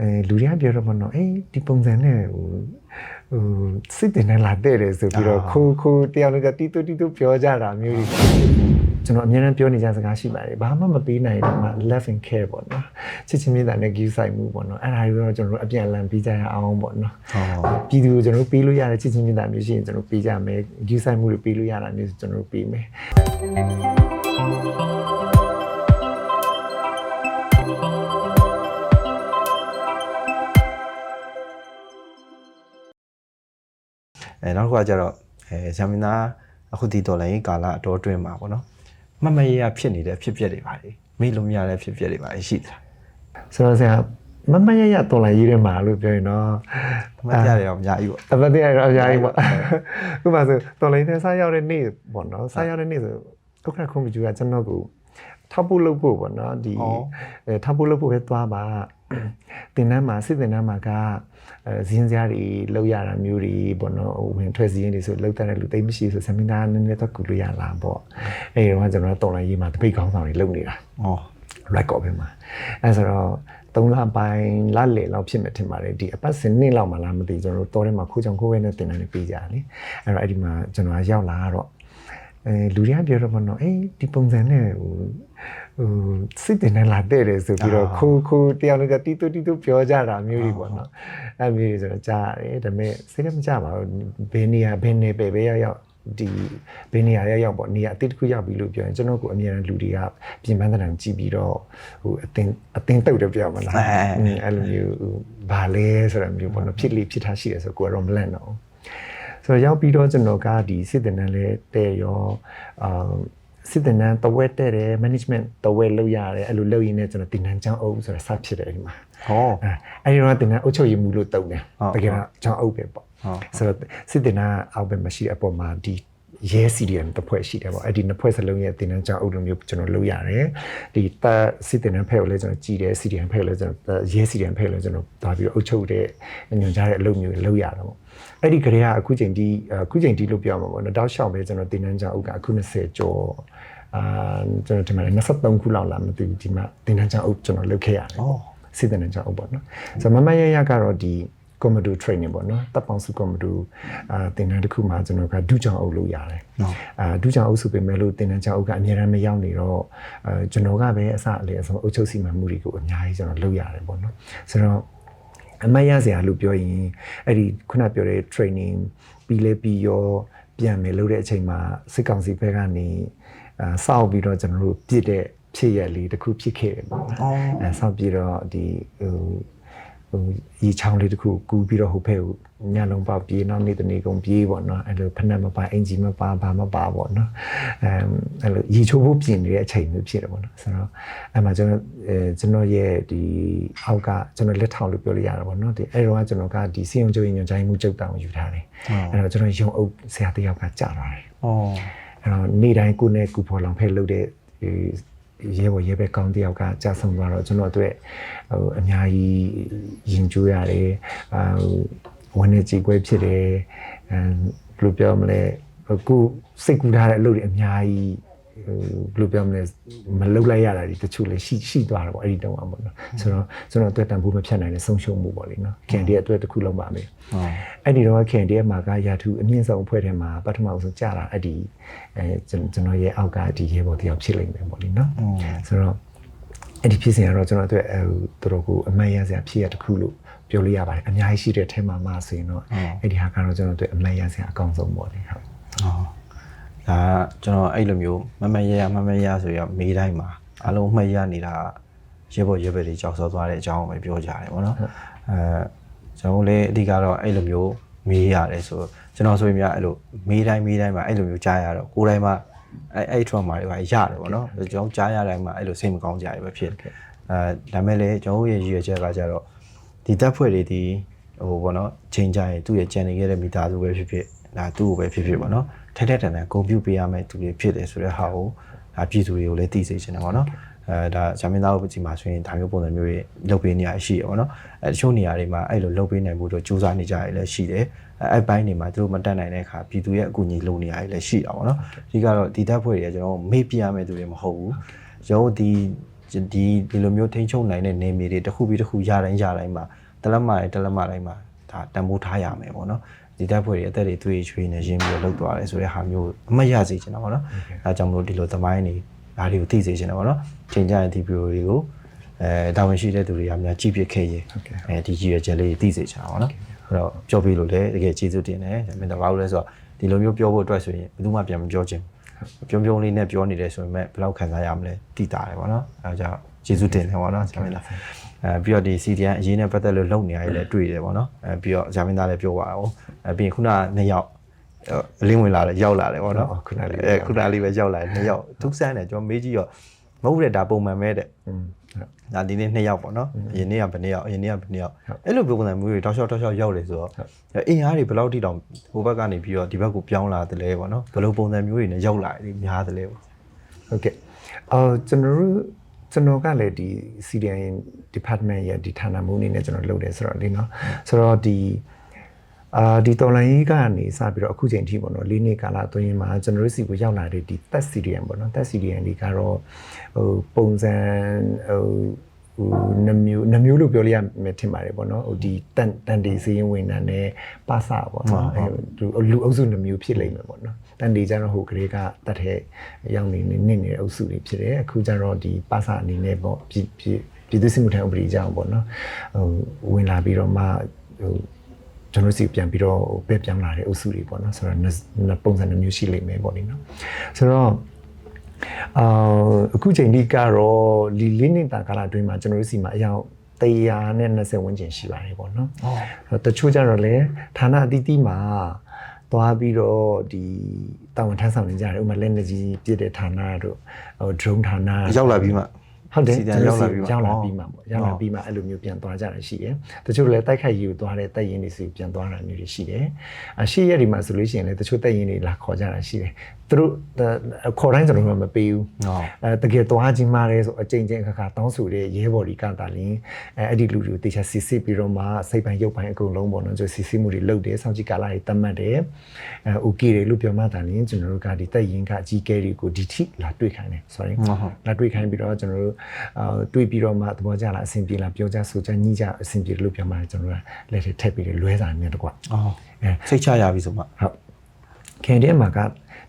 အဲလူတွေကပြောတော့မနော်အေးဒီပုံစံနဲ့ဟိုဟိုစစ်တင်နဲ့လာတဲ့တယ်ဆိုပြီးတော့ခိုးခိုးတယောက်လည်းတီတူတီတူပြောကြတာမျိုးတွေကျွန်တော်အများနဲ့ပြောနေကြစကားရှိပါတယ်ဘာမှမပေးနိုင်တော့မှ love and care ပေါ့နော်ချစ်ချင်းမြတ်တာနဲ့ give ဆိုင်မှုပေါ့နော်အဲ့ဒါတွေတော့ကျွန်တော်တို့အပြန်အလှန်ပြီးကြရအောင်ပေါ့နော်ဟုတ်ပြည်သူကိုကျွန်တော်တို့ပေးလို့ရတဲ့ချစ်ချင်းမြတ်တာမျိုးရှိရင်ကျွန်တော်တို့ပေးကြမယ် give ဆိုင်မှုတွေပေးလို့ရတာမျိုးဆိုကျွန်တော်တို့ပေးမယ် အဲနောက်တစ်ခုကကျတော့အဲဇာမင်နာအခုဒီတော်လိုင်းကာလအတော်အတွင်းမှာပေါ့နော်မမရရဖြစ်နေတဲ့အဖြစ်အပျက်တွေပါလေမေ့လို့မရတဲ့အဖြစ်အပျက်တွေပါလေရှိတယ်ဆိုတော့ဆရာမမရရတော်လာရေးထဲမှာလို့ပြောရင်တော့မရတယ်အောင်အများကြီးပေါ့အပတ်တည်းရတော့အများကြီးပေါ့ခုမှဆိုတော်လိုင်းနဲ့စားရောက်တဲ့နေ့ပေါ့နော်စားရောက်တဲ့နေ့ဆိုဥက္ကဋ္ဌခွန်မကျူကကျွန်တော်ကိုထောက်ဖို့လုပ်ဖို့ပေါ့နော်ဒီအဲထောက်ဖို့လုပ်ဖို့ပဲသွားပါ တင်တန်းမှာစစ်တင်တန်းမှာကအဲဇင်းစရာတွေလောက်ရတာမျိုးတွေပေါ့နော်ဟိုဝင်ထွက်စည်းရင်းတွေဆိုလောက်တဲ့လူသိမ့်မရှိဆိုဆမီနာနည်းနည်းတော့ကူလို့ရလာပေါ့အဲဒီတော့ကျွန်တော်တော်လိုင်းရေးမှာတပိတ်ကောင်းဆောင်တွေလုပ်နေတာဩ record ပဲမှာအဲဆိုတော့3လပိုင်းလလေလောက်ဖြစ်မယ်ထင်ပါတယ်ဒီအပတ်စဉ်နှစ်လောက်မှလားမသိကျွန်တော်တို့တောထဲမှာခိုးချောင်ခိုးဝဲနဲ့တင်တန်းနေပေးကြတယ်လေအဲ့တော့အဲ့ဒီမှာကျွန်တော်ကရောက်လာတော့ အဲလူတွေကပြောတော့မနော်အေးဒီပုံစံနဲ့ဟိုဟိုစစ်တင်နဲ့လာတဲ့တယ်ဆိုပြီးတော့ခိုးခိုးတယောက်လည်းတီတူတီတူပြောကြတာမျိုးတွေပေါ့နော်အဲ့မျိုးတွေဆိုတော့ကြားရတယ်ဒါပေမဲ့စိတ်လည်းမကြပါဘူးဘယ်နေရာဘယ်နေပဲပဲရောက်ရောက်ဒီဘယ်နေရာရောက်ရောက်ပေါ့နေရာအတိတ်တစ်ခုရောက်ပြီလို့ပြောရင်ကျွန်တော်ကအမြဲတမ်းလူတွေကပြင်ပန်းတဲ့တံကြည့်ပြီးတော့ဟိုအတင်းအတင်းတုတ်တယ်ပြောမလားอืมအဲ့လိုမျိုးဟိုဘာလဲဆိုတဲ့မျိုးပေါ့နော်ဖြစ်လေဖြစ်ထားရှိတယ်ဆိုကိုကတော့မလန့်တော့ဘူး ဆိုတော့ရောက်ပြီးတော့ကျွန်တော်ကဒီစစ်တင်တန်းလဲတဲ့ရောအာစစ်တင်တန်းတဝက်တဲ့တယ် management တဝက်လုပ်ရတယ်အဲ့လိုလုပ်ရင်းနဲ့ကျွန်တော်တင်တန်းချောင်းအုပ်ဆိုတာစဖြစ်တယ်ဒီမှာဟောအဲအဲ့ဒီတော့တင်တန်းအုပ်ချုပ်ရေးမှုလို့တုံတယ်ဟုတ်တကယ်တော့ချောင်းအုပ်ပဲပေါ့ဟုတ်ဆိုတော့စစ်တင်တန်းအောက်ဘက်မှာရှိတဲ့အပေါ်မှာဒီ ရဲ CDM တစ်ဖွဲ့ရှိတယ်ပေါ့အဲ့ဒီနှစ်ဖွဲ့စလုံးရဲ့တင်တန်းချောင်းအုပ်လိုမျိုးကျွန်တော်လုပ်ရတယ်ဒီတပ်စစ်တင်တန်းဖက်ကိုလည်းကျွန်တော်ကြည်တယ် CDM ဖက်ကိုလည်းကျွန်တော်ရဲ CDM ဖက်ကိုလည်းကျွန်တော်ဒါပြီးတော့အုပ်ချုပ်တဲ့ညွှန်ကြားတဲ့အလုပ်မျိုးတွေလုပ်ရတာပေါ့အဲ့ဒီကလေးကအခုချိန်ဒီအခုချိန်ဒီလို့ပြောမှာပေါ့နော်တောက်လျှောက်ပဲကျွန်တော်တင်တန်းကြောင်ဥကအခု20ကျော်အာကျွန်တော်ဒီမှာ23ခုလောက်လာမသိဘူးဒီမှာတင်တန်းကြောင်ဥကျွန်တော်လုပ်ခဲ့ရတယ်ပေါ့စစ်တင်တန်းကြောင်ဥပေါ့နော်ဆိုတော့မမရရကတော့ဒီ commando training ပေါ့နော်တပ်ပေါင်းစု commando အာတင်တန်းတစ်ခုမှာကျွန်တော်ကဒုကြောင်အုပ်လုပ်ရတယ်အာဒုကြောင်အုပ်စုပေမဲ့လို့တင်တန်းကြောင်အုပ်ကအများရန်မရောက်နေတော့အဲကျွန်တော်ကပဲအစအလေအဆုံးအုပ်ချုပ်စီမံမှုတွေကိုအများကြီးကျွန်တော်လုပ်ရတယ်ပေါ့နော်ဆိုတော့အမတ်ရစရာလို့ပြောရင်အဲ့ဒီခုနပြောတဲ့ training ပြီးလဲပြီးရောပြန်မယ်လို့တဲ့အချိန်မှာစစ်ကောင်စီဘက်ကနေအာစောက်ပြီးတော့ကျွန်တော်တို့ပြစ်တဲ့ဖြစ်ရလေးတစ်ခုဖြစ်ခဲ့တယ်ပေါ့နော်အဲစောက်ပြီးတော့ဒီဟို ဟိုရေချောင်းလေးတစ်ခုကူးပြီးတော့ဟိုဘက်ကိုညလုံးပေါက်ပြေးနောက်နေ့တနေ့ကုန်ပြေးပေါ့နော်အဲ့လိုဖက်နှက်မပါအင်ဂျီမပါဘာမပါပေါ့နော်အဲအဲ့လိုရေချိုးဖို့ပြင်နေတဲ့အချိန်မျိုးဖြစ်တယ်ပေါ့နော်ဆိုတော့အဲ့မှာကျွန်တော်အဲကျွန်တော်ရဲ့ဒီအောက်ကကျွန်တော်လက်ထောက်လို့ပြောလို့ရတာပေါ့နော်ဒီအဲ့တော့ကကျွန်တော်ကဒီစီယုံကျုံညွန်ချိုင်းမှုကျုပ်တောင်ယူထားတယ်အဲ့တော့ကျွန်တော်ယုံအုပ်ဆရာတစ်ယောက်ကကြာသွားတယ်ဩအဲ့တော့နေ့တိုင်းကိုနဲ့ကူဖော်လောင်ဖဲလုပ်တဲ့ဒီ ရဲဘော်ရဲဘက်ကောင်းတယောက်ကကြာဆုံးသွားတော့ကျွန်တော်တို့ဟိုအများကြီးရင်ကျိုးရတယ်အာဟိုဝန်နေကြည်ကွဲဖြစ်တယ်အဲဘယ်လိုပြောမလဲအခုစိတ်ကူးထားတဲ့အလုပ်တွေအများကြီး ဟိုဘယ်လိုပြောမလဲမလုပ်လိုက်ရတာဒီတချို့လည်းရှိရှိသွားတော့ပေါ့အဲ့ဒီတုန်းကပေါ့နော်ဆိုတော့ကျွန်တော်အတွက်တန်ဖိုးမဖြတ်နိုင်တဲ့ဆုံးရှုံးမှုပေါ့လေနော်ခင်ဒီအတွက်တစ်ခုလုံးပါမယ်ဟောအဲ့ဒီတော့ခင်တည်းမှာကရာထူးအမြင့်ဆုံးအဖွဲ့ထဲမှာပထမဆုံးကြာတာအဲ့ဒီအဲကျွန်ကျွန်တော်ရဲ့အောက်ကဒီရေပေါ်တယောက်ဖြစ်လိမ့်မယ်ပေါ့လေနော်ဆိုတော့အဲ့ဒီဖြစ်စဉ်ကတော့ကျွန်တော်တို့အဲတော်တော်ကိုအမှန်ရစရာဖြစ်ရတစ်ခုလို့ပြောလို့ရပါတယ်အများကြီးရှိတဲ့ထဲမှာမှဆိုရင်တော့အဲ့ဒီဟာကတော့ကျွန်တော်တို့အမှန်ရစရာအကောင်းဆုံးပေါ့လေဟုတ်ဟော ဒါကကျွန်တော်အဲ့လိုမျိုးမမရရမမရဆိုရမေးတိုင်းမှာအလုံးမှတ်ရနေတာရေဘော်ရေဘက်တွေကြောက်စောသွားတဲ့အကြောင်းကိုပဲပြောကြတယ်ဗောနော်အဲကျွန်တော်လည်းအဓိကတော့အဲ့လိုမျိုးမေးရတယ်ဆိုကျွန်တော်ဆိုရင်များအဲ့လိုမေးတိုင်းမေးတိုင်းမှာအဲ့လိုမျိုးကြားရတော့ကိုယ်တိုင်းမှာအဲ့အဲ့ trauma တွေပါရတယ်ဗောနော်ကျွန်တော်ကြားရတိုင်းမှာအဲ့လိုစိတ်မကောင်းကြရပဲဖြစ်တယ်အဲဒါမဲ့လည်းကျွန်တော်ရဲ့ရည်ရွယ်ချက်ကကြတော့ဒီတပ်ဖွဲ့တွေဒီဟိုဗောနော်ချိန်ကြရင်သူ့ရဲ့ကြံနေခဲ့တဲ့မိသားစုပဲဖြစ်ဖြစ်ဒါသူ့ကိုပဲဖြစ်ဖြစ်ဗောနော် ထက်ထက်တန်တန်ဂုံပြူပေးရမယ့်သူတွေဖြစ်တယ်ဆိုတဲ့ဟာကိုဒါပြည်သူတွေကိုလည်းသိစေချင်တယ်ပေါ့နော်အဲဒါဂျာမင်းသားတို့ဒီမှာဆိုရင်ဒါမျိုးပုံစံမျိုးတွေလုပ်ပေးနေရရှိရပေါ့နော်အဲတချို့နေရာတွေမှာအဲ့လိုလုပ်ပေးနိုင်ဖို့တော့စူးစမ်းနေကြရလည်းရှိတယ်အဲအဲ့ပိုင်းတွေမှာသူတို့မတက်နိုင်တဲ့အခါပြည်သူရဲ့အကူအညီလိုနေရလည်းရှိတာပေါ့နော်အဓိကတော့ဒီတပ်ဖွဲ့တွေကကျွန်တော်မေ့ပြရမယ့်သူတွေမဟုတ်ဘူးကျွန်တော်တို့ဒီဒီဒီလိုမျိုးထိန်းချုပ်နိုင်တဲ့နေမြေတွေတစ်ခုပြီးတစ်ခုရတိုင်းရတိုင်းမှာတလက်မတိုင်းတလက်မတိုင်းမှာဒါတန်ဖိုးထားရမယ်ပေါ့နော် ဒီတပ်ဖွဲ့တွေအသက်တွေသွေးချွေးနေရင်းပြီးတော့လှုပ်သွားတယ်ဆိုတဲ့ဟာမျိုးအမှတ်ရစေချင်တာပေါ့နော်အဲဒါကြောင့်မလို့ဒီလိုသမိုင်းတွေဒါတွေကိုသိစေချင်တာပေါ့နော်ချိန်ကြရင်ဒီဗီဒီယိုတွေကိုအဲတာဝန်ရှိတဲ့သူတွေကများကြည့်ပြခဲ့ရင်ဟုတ်ကဲ့အဲဒီကြီးရချက်လေးတွေသိစေချင်တာပေါ့နော်အဲ့တော့ပြောပြလို့လည်းတကယ်ကျေးဇူးတင်တယ်ဒါပေမဲ့ဘာလို့လဲဆိုတော့ဒီလိုမျိုးပြောဖို့အတွက်ဆိုရင်ဘယ်သူမှပြန်မပြောချင်ဘူးပြုံးပြုံးလေးနဲ့ပြောနေတယ်ဆိုရင်မဲ့ဘယ်လောက်ခံစားရမလဲသိတာတယ်ပေါ့နော်အဲဒါကြောင့်ကျေးဇူးတင်တယ်ပေါ့နော်ဆရာမင်းသား အဲပြီးတော့ဒီ CDN အရေးနဲ့ပတ်သက်လို့လုပ်နေရတယ်လည်းတွေ့တယ်ပေါ့နော်အဲပြီးတော့ဆရာမင်းသားလည်းပြောပါတော့အဲပြီးရင်ခုနကနှစ်ယောက်အလင်းဝင်လာတယ်ရောက်လာတယ်ပေါ့နော်ဟုတ်ခုနလေးအဲခုနလေးပဲရောက်လာတယ်နှစ်ယောက်သူစမ်းတယ်ကျွန်တော်မေးကြည့်တော့မဟုတ်တဲ့ဒါပုံမှန်ပဲတဲ့อืมဟုတ်ဒါဒီနေ့နှစ်ယောက်ပေါ့နော်အရင်နေ့ကဘယ်နှစ်ယောက်အရင်နေ့ကဘယ်နှစ်ယောက်အဲ့လိုပုံစံမျိုးတွေတောက်လျှောက်တောက်လျှောက်ရောက်လေဆိုတော့အင်အားတွေဘယ်လောက်ထိတောင်ဟိုဘက်ကနေပြီးတော့ဒီဘက်ကိုပြောင်းလာတယ်လဲပေါ့နော်ဘယ်လိုပုံစံမျိုးတွေနဲ့ရောက်လာတယ်များတယ်လဲပေါ့ဟုတ်ကဲ့အော်ကျွန်တော်တို့ ကျွန်တော်ကလည်းဒီ CDN department ရဲ့ဒီဌာနမှူးအနေနဲ့ကျွန်တော်လုပ်တယ်ဆိုတော့လေနော်ဆိုတော့ဒီအာဒီတော်လိုင်းကြီးကနေစပြီးတော့အခုချိန်ထိပေါ့နော်၄နှစ်ကာလအတွင်းမှာကျွန်တော်တို့စီကိုရောက်လာတဲ့ဒီ test CDN ပေါ့နော် test CDN ဒီကတော့ဟိုပုံစံဟို ဟိုနှမျိုးနှမျိုးလို့ပြောလို့ရမယ်ထင်ပါတယ်ပေါ့နော်ဟိုဒီတန်တန်တီစီရင်ဝင်တာနဲ့ပါစာပေါ့နော်အဲလူလူအုပ်စုနှမျိုးဖြစ်လိမ့်မယ်ပေါ့နော်တန်တီကျတော့ဟိုကလေးကတတ်တဲ့ရောက်နေနေနစ်နေတဲ့အုပ်စုတွေဖြစ်တယ်အခုကျတော့ဒီပါစာအနေနဲ့ပေါ့ပြည်ပြည်ပြည်သူ့စစ်မှုထမ်းဥပဒေကြောင့်ပေါ့နော်ဟိုဝင်လာပြီးတော့မှဟိုကျွန်တော်စီပြန်ပြီးတော့ပဲပြောင်းလာတဲ့အုပ်စုတွေပေါ့နော်ဆိုတော့နှစ်နှစ်ပုံစံတစ်မျိုးရှိလိမ့်မယ်ပေါ့လေနော်ဆိုတော့ အာအခုချိန်ဒီကတော့လီလင်းနေတာကာလအတွင်းမှာကျွန်တော်တို့စီမှာအယောက်100နဲ့20ဝန်းကျင်ရှိပါတယ်ပေါ့နော်ဟုတ်တချို့ကြတော့လေဌာနအသီးသီးမှာသွားပြီးတော့ဒီတာဝန်ထမ်းဆောင်နေကြတယ်ဥပမာလက်နေကြီးပြည့်တဲ့ဌာနတို့ဟို drone ဌာနရောက်လာပြီးမှဟုတ်တယ်စီတန်ရောက်လာပြီးမှရောက်လာပြီးမှပေါ့ရောက်လာပြီးမှအဲ့လိုမျိုးပြန်သွားကြတာရှိတယ်တချို့လည်းတိုက်ခိုက်ရေးကိုသွားတဲ့တိုက်ရင်တွေစီပြန်သွားတာမျိုးတွေရှိတယ်အရှိရက်ဒီမှာဆိုလို့ရှိရင်လည်းတချို့တိုက်ရင်တွေလာခေါ်ကြတာရှိတယ် သူတို့ခေါ်တိုင်းကျွန်တော်တို့မပေးဘူးဟုတ်အဲတကယ်သွားခြင်းမားတယ်ဆိုအကြိမ်ကြိမ်အခါခါတောင်းဆိုတဲ့ရဲဘော်ဒီကတာလင်းအဲအဲ့ဒီလူတွေကိုတေချာစစ်စစ်ပြီးတော့မှစိတ်ပိုင်းရုပ်ပိုင်းအကုန်လုံးပေါ့နော်ကျစစ်စစ်မှုတွေလုပ်တယ်စောင့်ကြည့်ကာလတွေတတ်မှတ်တယ်အဲ okay တယ်လို့ပြောမှတာလင်းကျွန်တော်တို့ကဒီတက်ရင်ကအကြီးကဲတွေကိုဒီထိလာတွေ့ခိုင်းတယ် sorry ဟုတ်ဟုတ်လာတွေ့ခိုင်းပြီးတော့ကျွန်တော်တို့အာတွေ့ပြီးတော့မှသဘောကျလာအဆင်ပြေလာပြောကြဆိုကြညှိကြအဆင်ပြေတယ်လို့ပြောမှကျွန်တော်တို့ကလက်ထက်ထက်ပြီးတယ်လွဲစာနဲ့တကွအော်အဲစိတ်ချရပြီဆိုမှဟုတ်ခင်တဲ့မှာက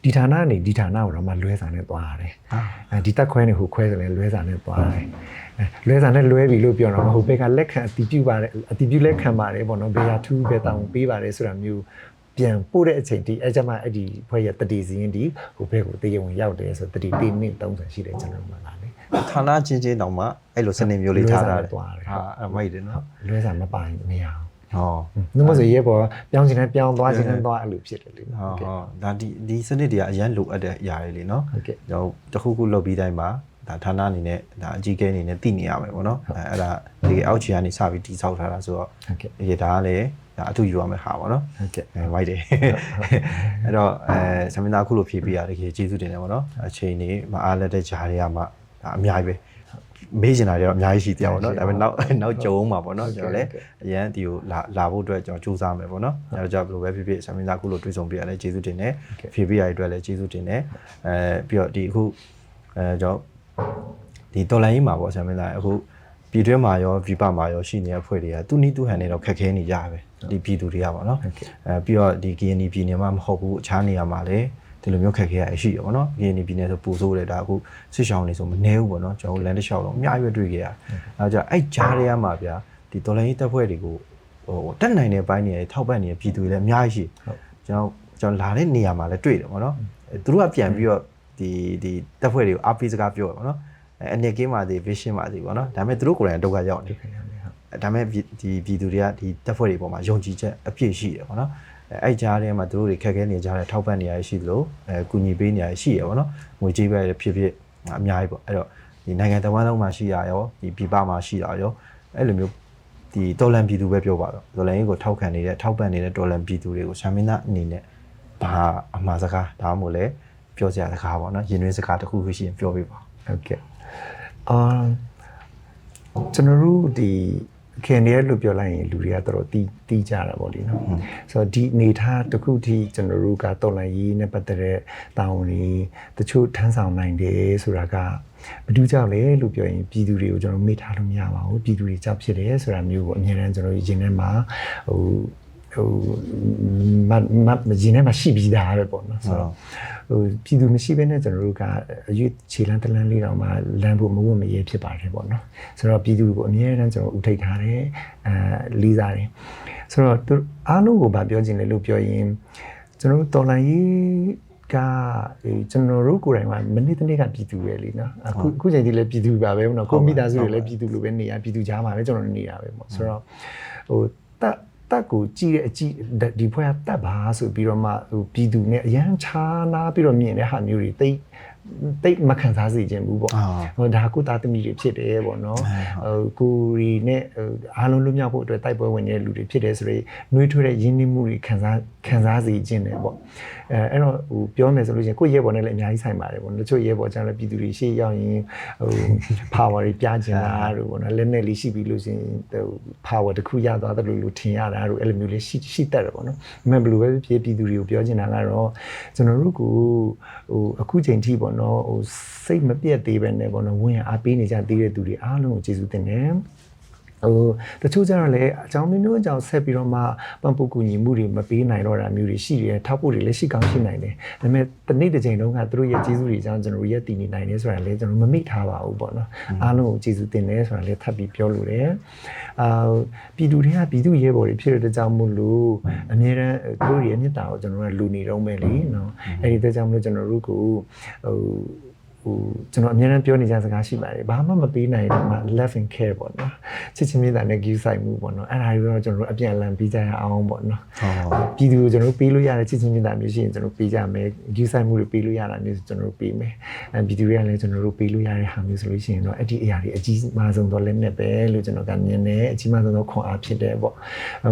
ဒီဌာနနေဒီဌာနကိုတော့မှလွဲစာနဲ့သွားရတယ်အာအဲဒီတက်ခွဲနေဟိုခွဲဆိုလဲလွဲစာနဲ့သွားတယ်အဲလွဲစာနဲ့လွဲပြီလို့ပြောတော့မှဟိုဘက်ကလက်ခံအတီးပြုပါတယ်အတီးပြုလက်ခံပါတယ်ပေါ့နော်ဘေးကထူးဘေးတောင်ပေးပါတယ်ဆိုတာမျိုးပြန်ပို့တဲ့အချိန်ဒီအဲကြမှာအဲ့ဒီဖွဲ့ရတတိစီရင်ဒီဟိုဘက်ကိုတေးဝင်ရောက်တယ်ဆိုတတိတေးနင့်30ရှိတယ်ကျွန်တော်မှလာလေဌာနချင်းချင်းတောင်မှအဲ့လိုစနစ်မျိုးလေးထားတာတယ်လွဲစာနဲ့သွားတယ်ဟာအမိုက်တယ်နော်လွဲစာမပိုင်မရအော င်ဟောနှမဆိုရဲပေါ်ပြောင်းချင်တယ်ပြောင်းသွားချင်တယ်သွားအဲ့လိုဖြစ်တယ်လေဟောဟောဒါဒီဒီစနစ်တွေကအရန်လိုအပ်တဲ့အရာတွေလေနော်ဟုတ်ကဲ့ကျွန်တော်တစ်ခုခုလုပ်ပြီးတိုင်းမှာဒါဌာနအနေနဲ့ဒါအကြီးအကဲအနေနဲ့သိနေရမယ်ပေါ့နော်အဲအဲ့ဒါဒီအောက်ခြေကနေစပြီးတိဆောက်ထားတာဆိုတော့ဟုတ်ကဲ့ဒီဒါကလည်းဒါအထူးယူရမယ့်ဟာပေါ့နော်ဟုတ်ကဲ့အဲဝိုက်တယ်အဲ့တော့အဲဆမင်းသားအခုလိုဖြည့်ပြရတကယ်ကျေးဇူးတင်တယ်ပေါ့နော်အချိန်နေမအားလက်တဲ့ဂျာတွေကမှဒါအများကြီးပဲ မေးချင်တာတွေတော့အများကြီးရှိသေးတာပေါ့နော်ဒါပေမဲ့နောက်နောက်ကြုံအောင်ပါပေါ့နော်ကျွန်တော်လည်းအရန်ဒီကိုလာလာဖို့အတွက်ကျွန်တော်စူးစမ်းမယ်ပေါ့နော်အဲတော့ကြောင့်ဘယ်လိုပဲဖြစ်ဖြစ်ဆမင်းသားအခုလိုတွေးဆုံပြရလဲကျေးဇူးတင်တယ်ဖြည့်ပြရတဲ့အတွက်လည်းကျေးဇူးတင်တယ်အဲပြီးတော့ဒီအခုအဲကျွန်တော်ဒီတော်လိုင်းကြီးမှာပေါ့ဆမင်းသားအခုပြည်တွင်းမှာရောပြည်ပမှာရောရှိနေတဲ့အဖွဲ့တွေကသူနီးသူဟန်နေတော့ခက်ခဲနေကြပဲဒီပြည်သူတွေကပေါ့နော်ဟုတ်ကဲ့အဲပြီးတော့ဒီ KNY ပြည်နယ်မှာမဟုတ်ဘူးအခြားနေရာမှာလည်း ဒီလိုမျိုးခက်ခဲရရှိရပါတော့ KNY ပြည်နယ်ဆိုပူဆိုးတယ်ဒါအခုစစ်ရှောင်းနေဆိုမနေဘူးပေါ့နော်ကျွန်တော်တို့လမ်းတစ်လျှောက်လုံးအများကြီးပဲတွေ့ခဲ့ရတယ်အဲကြောင့်အဲ့ကြားထဲမှာဗျာဒီတော်လိုင်းရေးတပ်ဖွဲ့တွေကိုဟိုတက်နိုင်တဲ့ဘိုင်းတွေထောက်ပံ့နေတဲ့ပြည်သူတွေလည်းအများကြီးရှိကျွန်တော်ကျွန်တော်လာတဲ့နေရာမှာလည်းတွေ့တယ်ပေါ့နော်အဲသူတို့ကပြန်ပြီးတော့ဒီဒီတပ်ဖွဲ့တွေကိုအားပေးစကားပြောတယ်ပေါ့နော်အဲအနေကင်းပါသေး vision ပါသေးပေါ့နော်ဒါပေမဲ့သူတို့ကိုယ်တိုင်ဒုက္ခရောက်နေတယ်အဲဒါပေမဲ့ပြည်ဒီပြည်သူတွေကဒီတပ်ဖွဲ့တွေပေါ်မှာယုံကြည်ချက်အပြည့်ရှိတယ်ပေါ့နော် အဲအဲ့ကြားထဲမှာသူတို့တွေခက်ခဲနေကြတဲ့ထောက်ပံ့နေရရှိသလိုအဲကူညီပေးနေရရှိရပေါ့နော်ငွေကြေးပဲဖြစ်ဖြစ်အများကြီးပေါ့အဲ့တော့ဒီနိုင်ငံတော်ဝန်လုံးမှာရှိရရောဒီပြည်ပမှာရှိရရောအဲ့လိုမျိုးဒီတော်လန်ပြည်သူပဲပြောပါတော့တော်လန်ရေးကိုထောက်ခံနေတဲ့ထောက်ပံ့နေတဲ့တော်လန်ပြည်သူတွေကိုရှာမင်းသားအနေနဲ့ဘာအမှားစကားဒါမှမဟုတ်လဲပြောစရာစကားပေါ့နော်ရင်တွင်းစကားတစ်ခုခုရှိရင်ပြောပြပါဟုတ်ကဲ့အာကျွန်တော်တို့ဒီ ခင်ရဲလို့ပြောလိုက်ရင်လူတွေကတော်တော်တီးတီးကြတာပေါ့လေနော်ဆိုတော့ဒီအနေထားတစ်ခုထိကျွန်တော်တို့ကတော်လိုင်းရေးနဲ့ပတ်သက်တဲ့တာဝန်တွေတချို့ထမ်းဆောင်နိုင်တယ်ဆိုတာကဘယ်သူကြောင့်လဲလို့ပြောရင်ပြည်သူတွေကိုကျွန်တော်မေ့ထားလို့မရပါဘူးပြည်သူတွေကြောင့်ဖြစ်တယ်ဆိုတာမျိုးကိုအများအားကျွန်တော်ရင်ထဲမှာဟို ဟိုမမမရင်ထဲမှာရှိပြီးသားပဲပေါ့နော်ဆိုတော့ဟိုပြည်သူမရှိဘဲနဲ့ကျွန်တော်တို့ကအရွေးခြေလန်းတလန်းလေးတောင်မှလမ်းဖို့မဝတ်မရဲဖြစ်ပါတယ်ပေါ့နော်ဆိုတော့ပြည်သူကိုအများအားကျွန်တော်ဥထိတ်ထားတယ်အဲလေးစားတယ်ဆိုတော့သူအားလုံးကိုဗာပြောချင်တယ်လို့ပြောရင်ကျွန်တော်တို့တော်လိုင်းရေးကအဲကျွန်တော်တို့ကိုယ်တိုင်ကမနေ့တနေ့ကပြည်သူပဲလीနော်အခုအခုချိန်ဒီလည်းပြည်သူပါပဲပေါ့နော်ကိုမိသားစုတွေလည်းပြည်သူလိုပဲနေရပြည်သူကြားမှာပဲကျွန်တော်တို့နေတာပဲပေါ့ဆိုတော့ဟိုတက် တက်ကိုကြည့်တဲ့အကြည့်ဒီဖွဲ့ကတက်ပါဆိုပြီးတော့မှဟိုပြည်သူနဲ့အရန်ချာနာပြီးတော့မြင်တဲ့ဟာမျိုးတွေတိတ် တိတ်မခံစားစေခြင်းဘူးပေါ့အာဟိုဒါကိုသားသမီးတွေဖြစ်တယ်ပေါ့နော်ဟိုကိုရီနဲ့ဟိုအားလုံးလွတ်မြောက်ဖို့အတွက်တိုက်ပွဲဝင်နေတဲ့လူတွေဖြစ်တယ်ဆိုရင်နှွေးထွေးတဲ့ရင်းနှီးမှုတွေခံစားခံစားစေခြင်းတယ်ပေါ့အဲအဲ့တော့ဟိုပြောမယ်ဆိုလို့ရှိရင်ကိုယ့်ရဲဘော်နဲ့လည်းအများကြီးဆိုင်ပါတယ်ပေါ့နော်တချို့ရဲဘော်ကျတော့ပြည်သူတွေရှေ့ရောက်ရင်ဟို power တွေပြချင်တာတို့ပေါ့နော်လက်နဲ့လေးရှိပြီးလို့ရှိရင်ဟို power တစ်ခုရသွားတယ်လို့လို့ထင်ရတာတို့အဲ့လိုမျိုးလေးရှိရှိတတ်တယ်ပေါ့နော်အမှန်ဘယ်လိုပဲဖြစ်ဖြစ်ပြည်သူတွေကိုပြောချင်တာကတော့ကျွန်တော်တို့ကိုဟိုအခုချိန်ထိပေါ့နော်ဟိုစိတ်မပြတ်သေးပဲနဲ့ပေါ့နော်ဝင်အားပေးနေကြသေးတဲ့သူတွေအားလုံးကိုကျေးဇူးတင်တယ် ဟိုတချို့ကျတော့လည်းအကြောင်းမျိုးမျိုးအကြောင်းဆက်ပြီးတော့မှပံ့ပိုးကူညီမှုတွေမပေးနိုင်တော့တာမျိုးတွေရှိတယ်ထောက်ဖို့တွေလည်းရှိကောင်းရှိနိုင်တယ်ဒါပေမဲ့တနေ့တစ်ချိန်လုံးကသူတို့ရဲ့ကျေးဇူးတွေကြောင့်ကျွန်တော်တို့ရက်တည်နေနိုင်တယ်ဆိုတာလည်းကျွန်တော်မမေ့ထားပါဘူးပေါ့နော်အားလုံးကိုကျေးဇူးတင်တယ်ဆိုတာလည်းထပ်ပြီးပြောလို့ရတယ်အာပြည်သူတွေကပြည်သူရဲဘော်တွေဖြစ်တဲ့အတွက်ကြောင့်မို့လို့အများတန်းသူတို့ရဲ့မြတ်တာကိုကျွန်တော်တို့ကလူနေတော့မယ်လေနော်အဲ့ဒီအတွက်ကြောင့်မို့လို့ကျွန်တော်တို့ကိုဟိုဟို ကျွန်တော်အများအားပြောနေကြစကားရှိပါတယ်ဘာမှမပေးနိုင်တော့မှ love and care ပေါ့နော်ချစ်ချင်းမေတ္တာနဲ့ give ဆိုင်မှုပေါ့နော်အဲ့ဒါတွေတော့ကျွန်တော်တို့အပြန်အလှန်ပေးကြရအောင်ပေါ့နော်ဟုတ်ပြည်သူကိုကျွန်တော်တို့ပေးလို့ရတဲ့ချစ်ချင်းမေတ္တာမျိုးရှိရင်ကျွန်တော်တို့ပေးကြမယ် give ဆိုင်မှုတွေပေးလို့ရတာမျိုးဆိုကျွန်တော်တို့ပေးမယ်အဲပြည်သူတွေကလည်းကျွန်တော်တို့ပေးလို့ရတဲ့ဟာမျိုးဆိုလို့ရှိရင်တော့အဲ့ဒီအရာတွေအကြီးမားဆုံးတော့လက်နဲ့ပဲလို့ကျွန်တော်ကမြင်တယ်အကြီးမားဆုံးတော့ခွန်အားဖြစ်တယ်ပေါ့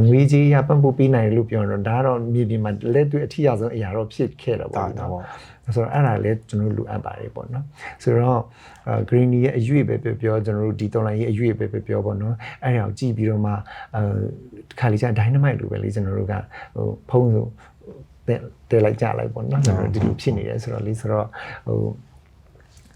ငွေကြီးရပတ်ဖို့ပေးနိုင်တယ်လို့ပြောတော့ဒါကတော့မြေပြင်မှာလက်တွေ့အထီးအဆုံးအရာတော့ဖြစ်ခဲ့တော့ပေါ့တာနော်ပေါ့ဆိုတော့အဲ့ဒါလည်းကျွန်တော်တို့လိုအပ်ပါတယ်ပေါ့နော်ဆိုတော့အာ greeny ရဲ့အရွေပဲပြောပြောကျွန်တော်တို့ဒီ dollar ရဲ့အရွေပဲပြောပြောပေါ့နော်အဲ့ဒါကိုကြည့်ပြီးတော့မှအဲခါလီချာ dynamite လိုပဲလေကျွန်တော်တို့ကဟိုဖုံးဆိုတဲတဲလိုက်ကြလိုက်ပေါ့နော်ကျွန်တော်တို့ဒီလိုဖြစ်နေတယ်ဆိုတော့လေဆိုတော့ဟို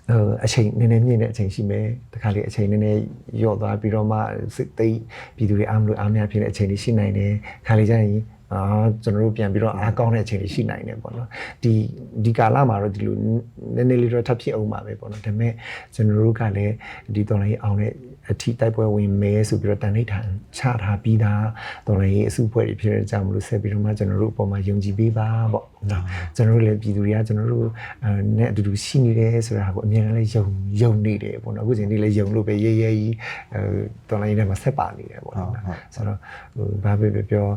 ဟိုအချိန်နည်းနည်းမြင့်တဲ့အချိန်ရှိမယ်တခါလေအချိန်နည်းနည်းယော့သွားပြီးတော့မှစိတ်သိပ်ပြည်သူတွေအားမလို့အားများဖြစ်တဲ့အချိန်တွေရှိနိုင်တယ်ခါလေကျရင် အာကျွန်တော်တို့ပြန်ပြီးတော့အားကောင်းတဲ့အချိန်တွေရှိနိုင်တယ်ပေါ့နော်ဒီဒီကာလမှာတော့ဒီလိုနည်းနည်းလေးတော့ထပ်ဖြစ်အောင်ပါပဲပေါ့နော်ဒါပေမဲ့ကျွန်တော်တို့ကလည်းဒီတော်လိုင်းအောင်တဲ့အထီးတိုက်ပွဲဝင်မဲဆိုပြီးတော့တန်ဋိဌာန်ချထားပြီးသားတော်လိုင်းအစုဖွဲ့တွေဖြစ်တဲ့အကြောင်းမလို့ဆက်ပြီးတော့မှကျွန်တော်တို့အပေါ်မှာယုံကြည်ပေးပါပေါ့နော်ကျွန်တော်တို့လည်းပြည်သူတွေကကျွန်တော်တို့အဲနဲ့အတူတူရှိနေတယ်ဆိုတာကိုအမြဲတမ်းလည်းယုံယုံနေတယ်ပေါ့နော်အခုချိန်ဒီလည်းယုံလို့ပဲရဲရဲကြီးအဲတော်လိုင်းထဲမှာဆက်ပါနေတယ်ပေါ့နော်ဆိုတော့ဟိုဘာပဲပြောပြော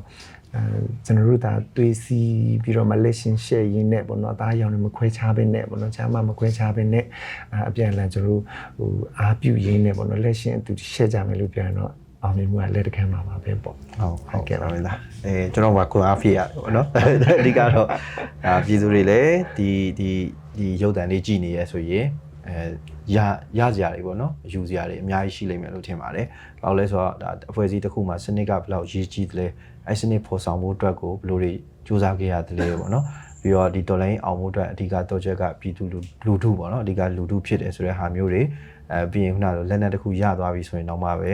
အဲကျွန်တော်တို့ဒါတွေးစီပြီးတော့မလက်ရှင်ရှယ်ရင်းနဲ့ပေါ့နော်ဒါရောင်နေမခွဲခြားဘဲနဲ့ပေါ့နော်ချားမမခွဲခြားဘဲနဲ့အပြန်အလှန်ကျွန်တော်တို့ဟိုအားပြုရင်းနဲ့ပေါ့နော်လက်ရှင်အတူရှယ်ကြမယ်လို့ပြောရင်တော့အောင်မြင်မှုကလက်တကမ်းမှာပါပဲပေါ့ဟုတ်ဟုတ်ကဲ့ပါမင်းသားအဲကျွန်တော်ကခွန်အားဖြစ်ရတယ်ပေါ့နော်အဓိကတော့ဒါပြည်သူတွေလည်းဒီဒီဒီရုပ်တံလေးကြည်နေရဆိုရင် အဲရရစရာတွေပေါ့နော်ယူစရာတွေအများကြီးရှိလိမ့်မယ်လို့ထင်ပါတယ်။ဘာလို့လဲဆိုတော့ဒါအဖွဲ့အစည်းတစ်ခုမှာစနစ်ကဘယ်လောက်ရည်ကြီးတယ်လဲအဲစနစ်ဖော်ဆောင်ဖို့အတွက်ကိုဘယ်လိုတွေစူးစမ်းခဲ့ရတယ်လဲပေါ့နော်။ပြီးတော့ဒီတော်လိုင်းအောင်ဖို့အတွက်အဓိကတော့ချက်ကပြည်သူလူလူထုပေါ့နော်အဓိကလူထုဖြစ်တယ်ဆိုတဲ့ဟာမျိုးတွေအဲပြီးရင်ခုနကလက်နက်တစ်ခုရသွားပြီဆိုရင်တော့မှပဲ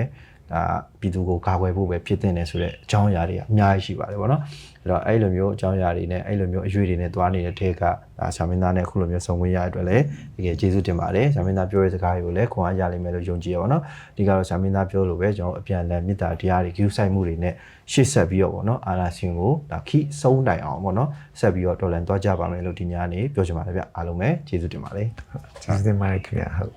ဒါပြည်သူကိုကာကွယ်ဖို့ပဲဖြစ်တင်တယ်ဆိုတဲ့အကြောင်းအရာတွေကအများကြီးရှိပါတယ်ပေါ့နော်အဲ့တော့အဲ့လိုမျိုးအကြောင်းအရာတွေနဲ့အဲ့လိုမျိုးအရွေတွေနဲ့တွားနေတဲ့ထဲကဒါဆာမင်းသားနဲ့အခုလိုမျိုးဆုံဝင်ရတဲ့အတွက်လည်းတကယ်ကျေးဇူးတင်ပါတယ်ဆာမင်းသားပြောတဲ့စကားတွေကိုလည်းခွန်အားရလိမ့်မယ်လို့ယုံကြည်ရပါတော့ဒီကတော့ဆာမင်းသားပြောလို့ပဲကျွန်တော်အပြန်အလှန်မေတ္တာတရားတွေ view ဆိုင်မှုတွေနဲ့ရှေ့ဆက်ပြီးတော့ပေါ့နော်အာနာရှင်ကိုဒါခိဆုံးတိုင်အောင်ပေါ့နော်ဆက်ပြီးတော့တော်လန်သွားကြပါမယ်လို့ဒီညနေပြောချင်ပါတယ်ဗျအားလုံးပဲကျေးဇူးတင်ပါတယ်ကျေးဇူးတင်ပါတယ်ခင်ဗျာဟုတ်